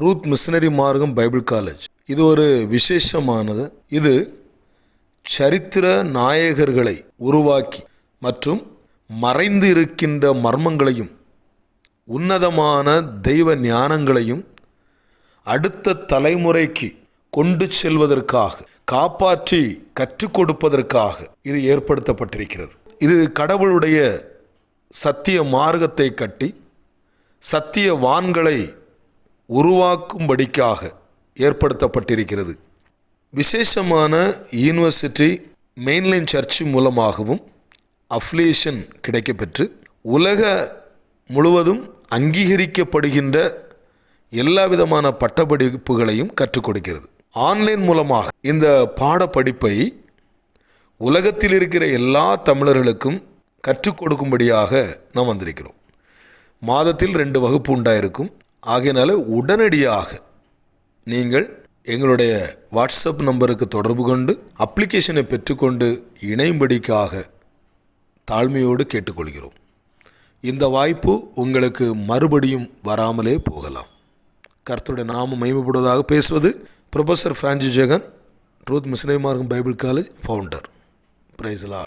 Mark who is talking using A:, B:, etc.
A: Truth missionary மார்க்கம் Bible college இது ஒரு விசேஷமானது. இது சரித்திர நாயகர்களை உருவாக்கி மற்றும் மறைந்து இருக்கின்ற மர்மங்களையும் உன்னதமான தெய்வ ஞானங்களையும் அடுத்த தலைமுறைக்கு கொண்டு செல்வதற்காக காப்பாற்றி கற்றுக் கொடுப்பதற்காக இது ஏற்படுத்தப்பட்டிருக்கிறது. இது கடவுளுடைய சத்திய மார்க்கத்தை கட்டி சத்திய வான்களை உருவாக்கும்படிக்காக ஏற்படுத்தப்பட்டிருக்கிறது. விசேஷமான யூனிவர்சிட்டி மெயின்லைன் சர்ச் மூலமாகவும் அஃப்லியேஷன் கிடைக்கப்பெற்று உலக முழுவதும் அங்கீகரிக்கப்படுகின்ற எல்லா விதமான பட்டப்படிப்புகளையும் கற்றுக் கொடுக்கிறது. ஆன்லைன் மூலமாக இந்த பாடப்படிப்பை உலகத்தில் இருக்கிற எல்லா தமிழர்களுக்கும் கற்றுக் கொடுக்கும்படியாக நாம் வந்திருக்கிறோம். மாதத்தில் ரெண்டு வகுப்பு உண்டாயிருக்கும். ஆகையினால உடனடியாக நீங்கள் எங்களுடைய வாட்ஸ்அப் நம்பருக்கு தொடர்பு கொண்டு அப்ளிகேஷனை பெற்றுக்கொண்டு இணையும்படிக்காக தாழ்மையோடு கேட்டுக்கொள்கிறோம். இந்த வாய்ப்பு உங்களுக்கு மறுபடியும் வராமலே போகலாம். கர்த்தருடைய நாம மயமப்படுவதாக பேசுவது professor Francis Jegan truth missionary மார்க்கம் பைபிள் காலேஜ் ஃபவுண்டர் பிரைஸ்லா